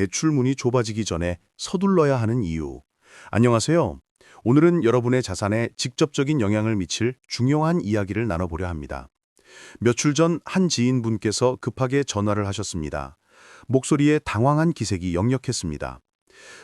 대출문이 좁아지기 전에 서둘러야 하는 이유. 안녕하세요. 오늘은 여러분의 자산에 직접적인 영향을 미칠 중요한 이야기를 나눠보려 합니다. 며칠 전 한 지인분께서 급하게 전화를 하셨습니다. 목소리에 당황한 기색이 역력했습니다.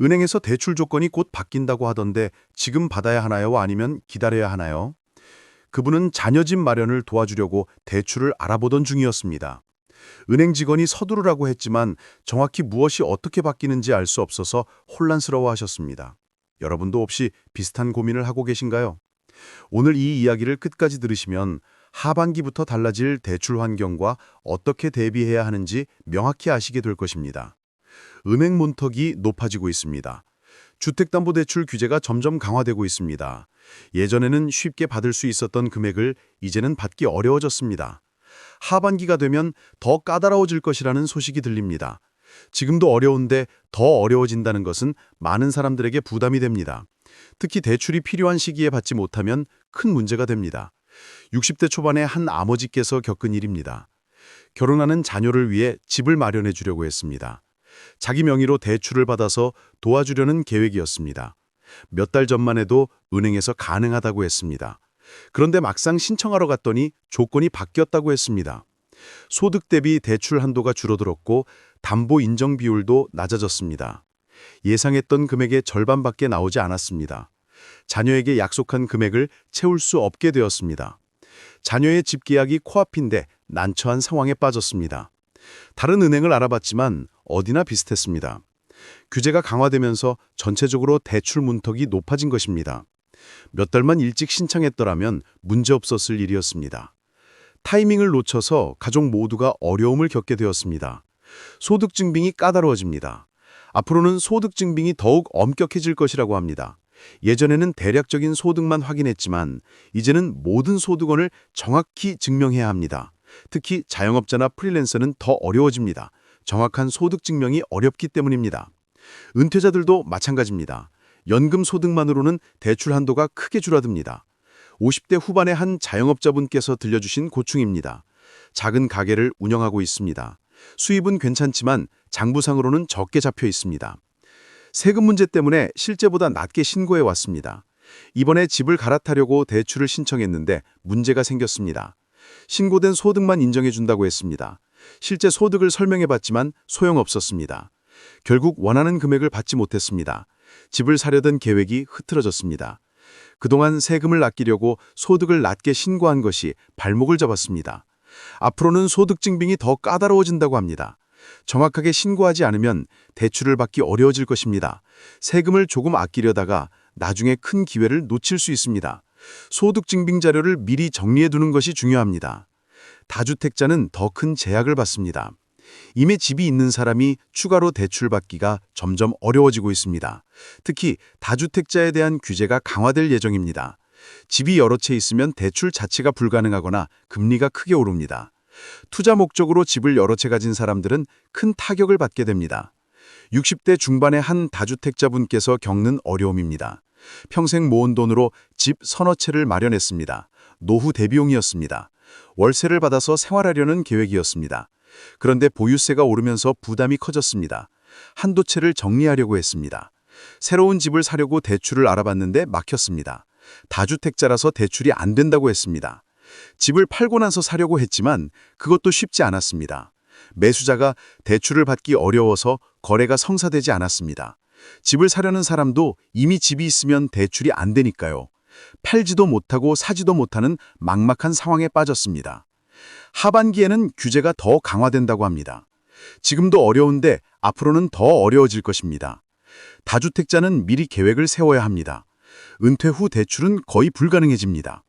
은행에서 대출 조건이 곧 바뀐다고 하던데 지금 받아야 하나요? 아니면 기다려야 하나요? 그분은 자녀집 마련을 도와주려고 대출을 알아보던 중이었습니다. 은행 직원이 서두르라고 했지만 정확히 무엇이 어떻게 바뀌는지 알 수 없어서 혼란스러워 하셨습니다. 여러분도 혹시 비슷한 고민을 하고 계신가요? 오늘 이 이야기를 끝까지 들으시면 하반기부터 달라질 대출 환경과 어떻게 대비해야 하는지 명확히 아시게 될 것입니다. 은행 문턱이 높아지고 있습니다. 주택담보대출 규제가 점점 강화되고 있습니다. 예전에는 쉽게 받을 수 있었던 금액을 이제는 받기 어려워졌습니다. 하반기가 되면 더 까다로워질 것이라는 소식이 들립니다. 지금도 어려운데 더 어려워진다는 것은 많은 사람들에게 부담이 됩니다. 특히 대출이 필요한 시기에 받지 못하면 큰 문제가 됩니다. 60대 초반의 한 아버지께서 겪은 일입니다. 결혼하는 자녀를 위해 집을 마련해 주려고 했습니다. 자기 명의로 대출을 받아서 도와주려는 계획이었습니다. 몇 달 전만 해도 은행에서 가능하다고 했습니다. 그런데 막상 신청하러 갔더니 조건이 바뀌었다고 했습니다. 소득 대비 대출 한도가 줄어들었고 담보 인정 비율도 낮아졌습니다. 예상했던 금액의 절반밖에 나오지 않았습니다. 자녀에게 약속한 금액을 채울 수 없게 되었습니다. 자녀의 집 계약이 코앞인데 난처한 상황에 빠졌습니다. 다른 은행을 알아봤지만 어디나 비슷했습니다. 규제가 강화되면서 전체적으로 대출 문턱이 높아진 것입니다. 몇 달만 일찍 신청했더라면 문제없었을 일이었습니다. 타이밍을 놓쳐서 가족 모두가 어려움을 겪게 되었습니다. 소득 증빙이 까다로워집니다. 앞으로는 소득 증빙이 더욱 엄격해질 것이라고 합니다. 예전에는 대략적인 소득만 확인했지만 이제는 모든 소득원을 정확히 증명해야 합니다. 특히 자영업자나 프리랜서는 더 어려워집니다. 정확한 소득 증명이 어렵기 때문입니다. 은퇴자들도 마찬가지입니다. 연금 소득만으로는 대출 한도가 크게 줄어듭니다. 50대 후반의 한 자영업자분께서 들려주신 고충입니다. 작은 가게를 운영하고 있습니다. 수입은 괜찮지만 장부상으로는 적게 잡혀 있습니다. 세금 문제 때문에 실제보다 낮게 신고해 왔습니다. 이번에 집을 갈아타려고 대출을 신청했는데 문제가 생겼습니다. 신고된 소득만 인정해 준다고 했습니다. 실제 소득을 설명해 봤지만 소용없었습니다. 결국 원하는 금액을 받지 못했습니다. 집을 사려던 계획이 흐트러졌습니다. 그동안 세금을 아끼려고 소득을 낮게 신고한 것이 발목을 잡았습니다. 앞으로는 소득 증빙이 더 까다로워진다고 합니다. 정확하게 신고하지 않으면 대출을 받기 어려워질 것입니다. 세금을 조금 아끼려다가 나중에 큰 기회를 놓칠 수 있습니다. 소득 증빙 자료를 미리 정리해 두는 것이 중요합니다. 다주택자는 더 큰 제약을 받습니다. 이미 집이 있는 사람이 추가로 대출받기가 점점 어려워지고 있습니다. 특히 다주택자에 대한 규제가 강화될 예정입니다. 집이 여러 채 있으면 대출 자체가 불가능하거나 금리가 크게 오릅니다. 투자 목적으로 집을 여러 채 가진 사람들은 큰 타격을 받게 됩니다. 60대 중반의 한 다주택자분께서 겪는 어려움입니다. 평생 모은 돈으로 집 서너 채를 마련했습니다. 노후 대비용이었습니다. 월세를 받아서 생활하려는 계획이었습니다. 그런데 보유세가 오르면서 부담이 커졌습니다. 한두 채를 정리하려고 했습니다. 새로운 집을 사려고 대출을 알아봤는데 막혔습니다. 다주택자라서 대출이 안 된다고 했습니다. 집을 팔고 나서 사려고 했지만 그것도 쉽지 않았습니다. 매수자가 대출을 받기 어려워서 거래가 성사되지 않았습니다. 집을 사려는 사람도 이미 집이 있으면 대출이 안 되니까요. 팔지도 못하고 사지도 못하는 막막한 상황에 빠졌습니다. 하반기에는 규제가 더 강화된다고 합니다. 지금도 어려운데 앞으로는 더 어려워질 것입니다. 다주택자는 미리 계획을 세워야 합니다. 은퇴 후 대출은 거의 불가능해집니다.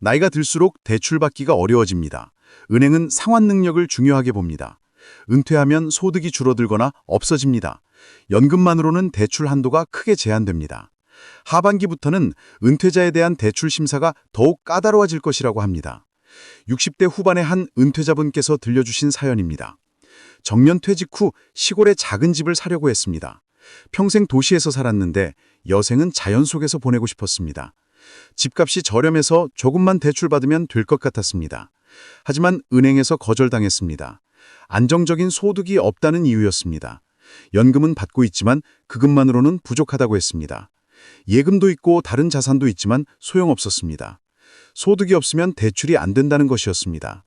나이가 들수록 대출받기가 어려워집니다. 은행은 상환 능력을 중요하게 봅니다. 은퇴하면 소득이 줄어들거나 없어집니다. 연금만으로는 대출 한도가 크게 제한됩니다. 하반기부터는 은퇴자에 대한 대출 심사가 더욱 까다로워질 것이라고 합니다. 60대 후반의 한 은퇴자분께서 들려주신 사연입니다. 정년 퇴직 후 시골에 작은 집을 사려고 했습니다. 평생 도시에서 살았는데 여생은 자연 속에서 보내고 싶었습니다. 집값이 저렴해서 조금만 대출받으면 될 것 같았습니다. 하지만 은행에서 거절당했습니다. 안정적인 소득이 없다는 이유였습니다. 연금은 받고 있지만 그것만으로는 부족하다고 했습니다. 예금도 있고 다른 자산도 있지만 소용없었습니다. 소득이 없으면 대출이 안 된다는 것이었습니다.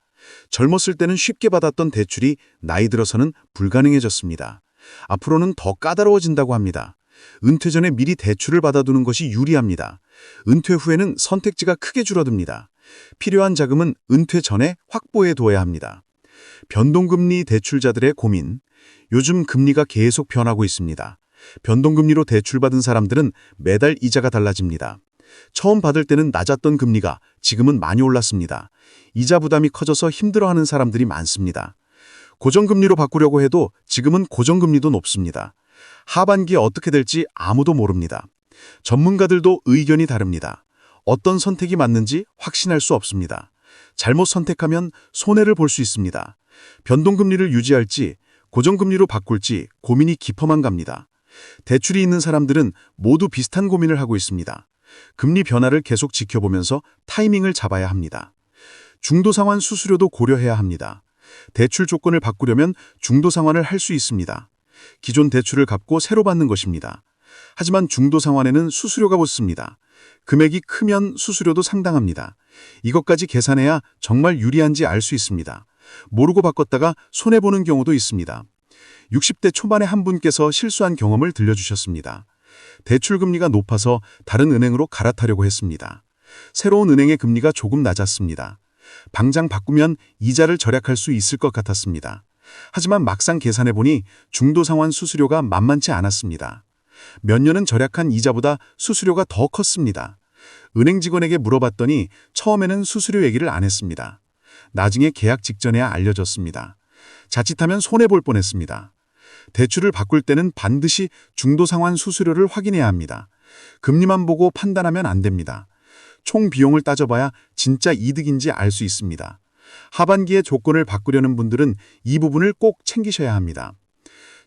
젊었을 때는 쉽게 받았던 대출이 나이 들어서는 불가능해졌습니다. 앞으로는 더 까다로워진다고 합니다. 은퇴 전에 미리 대출을 받아두는 것이 유리합니다. 은퇴 후에는 선택지가 크게 줄어듭니다. 필요한 자금은 은퇴 전에 확보해 두어야 합니다. 변동금리 대출자들의 고민. 요즘 금리가 계속 변하고 있습니다. 변동금리로 대출받은 사람들은 매달 이자가 달라집니다. 처음 받을 때는 낮았던 금리가 지금은 많이 올랐습니다. 이자 부담이 커져서 힘들어하는 사람들이 많습니다. 고정금리로 바꾸려고 해도 지금은 고정금리도 높습니다. 하반기에 어떻게 될지 아무도 모릅니다. 전문가들도 의견이 다릅니다. 어떤 선택이 맞는지 확신할 수 없습니다. 잘못 선택하면 손해를 볼 수 있습니다. 변동금리를 유지할지 고정금리로 바꿀지 고민이 깊어만 갑니다. 대출이 있는 사람들은 모두 비슷한 고민을 하고 있습니다. 금리 변화를 계속 지켜보면서 타이밍을 잡아야 합니다. 중도 상환 수수료도 고려해야 합니다. 대출 조건을 바꾸려면 중도 상환을 할 수 있습니다. 기존 대출을 갚고 새로 받는 것입니다. 하지만 중도 상환에는 수수료가 붙습니다. 금액이 크면 수수료도 상당합니다. 이것까지 계산해야 정말 유리한지 알 수 있습니다. 모르고 바꿨다가 손해보는 경우도 있습니다. 60대 초반에 한 분께서 실수한 경험을 들려주셨습니다. 대출 금리가 높아서 다른 은행으로 갈아타려고 했습니다. 새로운 은행의 금리가 조금 낮았습니다. 당장 바꾸면 이자를 절약할 수 있을 것 같았습니다. 하지만 막상 계산해보니 중도 상환 수수료가 만만치 않았습니다. 몇 년은 절약한 이자보다 수수료가 더 컸습니다. 은행 직원에게 물어봤더니 처음에는 수수료 얘기를 안 했습니다. 나중에 계약 직전에야 알려졌습니다. 자칫하면 손해볼 뻔했습니다. 대출을 바꿀 때는 반드시 중도 상환 수수료를 확인해야 합니다. 금리만 보고 판단하면 안 됩니다. 총 비용을 따져봐야 진짜 이득인지 알 수 있습니다. 하반기에 조건을 바꾸려는 분들은 이 부분을 꼭 챙기셔야 합니다.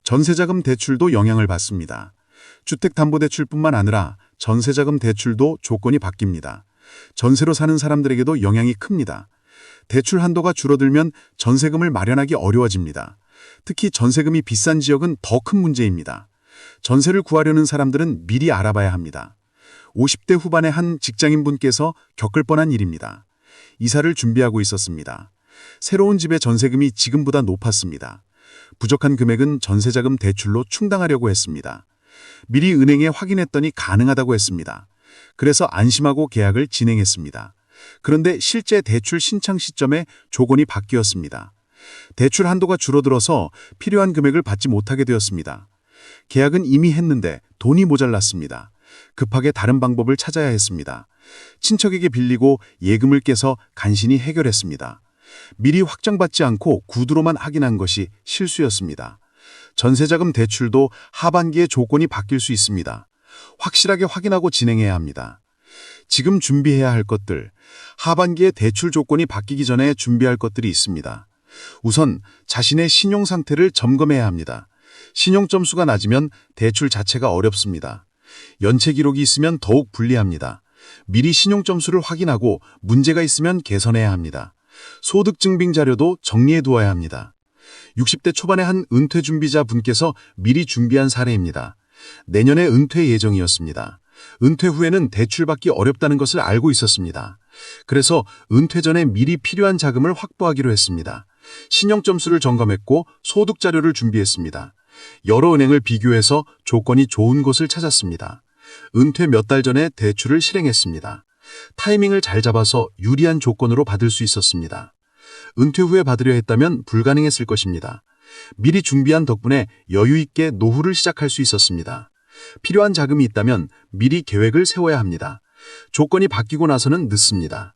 전세자금 대출도 영향을 받습니다. 주택담보대출뿐만 아니라 전세자금 대출도 조건이 바뀝니다. 전세로 사는 사람들에게도 영향이 큽니다. 대출 한도가 줄어들면 전세금을 마련하기 어려워집니다. 특히 전세금이 비싼 지역은 더 큰 문제입니다. 전세를 구하려는 사람들은 미리 알아봐야 합니다. 50대 후반의 한 직장인분께서 겪을 뻔한 일입니다. 이사를 준비하고 있었습니다. 새로운 집의 전세금이 지금보다 높았습니다. 부족한 금액은 전세자금 대출로 충당하려고 했습니다. 미리 은행에 확인했더니 가능하다고 했습니다. 그래서 안심하고 계약을 진행했습니다. 그런데 실제 대출 신청 시점에 조건이 바뀌었습니다. 대출 한도가 줄어들어서 필요한 금액을 받지 못하게 되었습니다. 계약은 이미 했는데 돈이 모자랐습니다. 급하게 다른 방법을 찾아야 했습니다. 친척에게 빌리고 예금을 깨서 간신히 해결했습니다. 미리 확정받지 않고 구두로만 확인한 것이 실수였습니다. 전세자금 대출도 하반기에 조건이 바뀔 수 있습니다. 확실하게 확인하고 진행해야 합니다. 지금 준비해야 할 것들, 하반기에 대출 조건이 바뀌기 전에 준비할 것들이 있습니다. 우선 자신의 신용 상태를 점검해야 합니다. 신용 점수가 낮으면 대출 자체가 어렵습니다. 연체 기록이 있으면 더욱 불리합니다. 미리 신용 점수를 확인하고 문제가 있으면 개선해야 합니다. 소득 증빙 자료도 정리해 두어야 합니다. 60대 초반의 한 은퇴 준비자 분께서 미리 준비한 사례입니다. 내년에 은퇴 예정이었습니다. 은퇴 후에는 대출받기 어렵다는 것을 알고 있었습니다. 그래서 은퇴 전에 미리 필요한 자금을 확보하기로 했습니다. 신용 점수를 점검했고 소득 자료를 준비했습니다. 여러 은행을 비교해서 조건이 좋은 곳을 찾았습니다. 은퇴 몇 달 전에 대출을 실행했습니다. 타이밍을 잘 잡아서 유리한 조건으로 받을 수 있었습니다. 은퇴 후에 받으려 했다면 불가능했을 것입니다. 미리 준비한 덕분에 여유 있게 노후를 시작할 수 있었습니다. 필요한 자금이 있다면 미리 계획을 세워야 합니다. 조건이 바뀌고 나서는 늦습니다.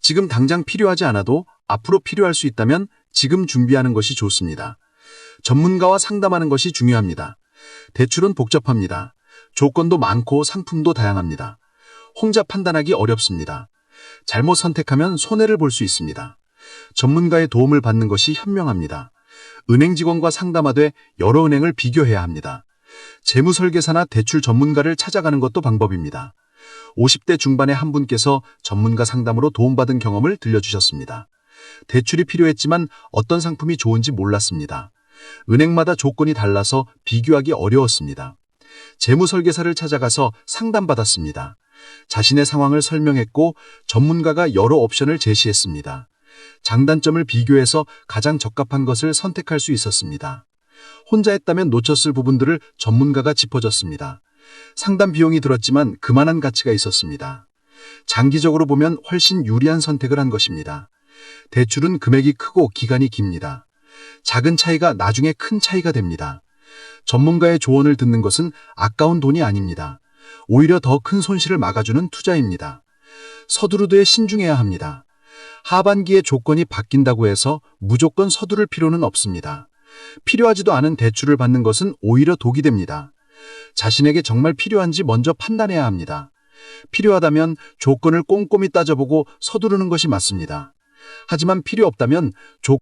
지금 당장 필요하지 않아도 앞으로 필요할 수 있다면 지금 준비하는 것이 좋습니다. 전문가와 상담하는 것이 중요합니다. 대출은 복잡합니다. 조건도 많고 상품도 다양합니다. 혼자 판단하기 어렵습니다. 잘못 선택하면 손해를 볼 수 있습니다. 전문가의 도움을 받는 것이 현명합니다. 은행 직원과 상담하되 여러 은행을 비교해야 합니다. 재무설계사나 대출 전문가를 찾아가는 것도 방법입니다. 50대 중반의 한 분께서 전문가 상담으로 도움받은 경험을 들려주셨습니다. 대출이 필요했지만 어떤 상품이 좋은지 몰랐습니다. 은행마다 조건이 달라서 비교하기 어려웠습니다. 재무설계사를 찾아가서 상담받았습니다. 자신의 상황을 설명했고 전문가가 여러 옵션을 제시했습니다. 장단점을 비교해서 가장 적합한 것을 선택할 수 있었습니다. 혼자 했다면 놓쳤을 부분들을 전문가가 짚어줬습니다. 상담 비용이 들었지만 그만한 가치가 있었습니다. 장기적으로 보면 훨씬 유리한 선택을 한 것입니다. 대출은 금액이 크고 기간이 깁니다. 작은 차이가 나중에 큰 차이가 됩니다. 전문가의 조언을 듣는 것은 아까운 돈이 아닙니다. 오히려 더 큰 손실을 막아주는 투자입니다. 서두르되 신중해야 합니다. 하반기에 조건이 바뀐다고 해서 무조건 서두를 필요는 없습니다. 필요하지도 않은 대출을 받는 것은 오히려 독이 됩니다. 자신에게 정말 필요한지 먼저 판단해야 합니다. 필요하다면 조건을 꼼꼼히 따져보고 서두르는 것이 맞습니다. 하지만 필요 없다면 조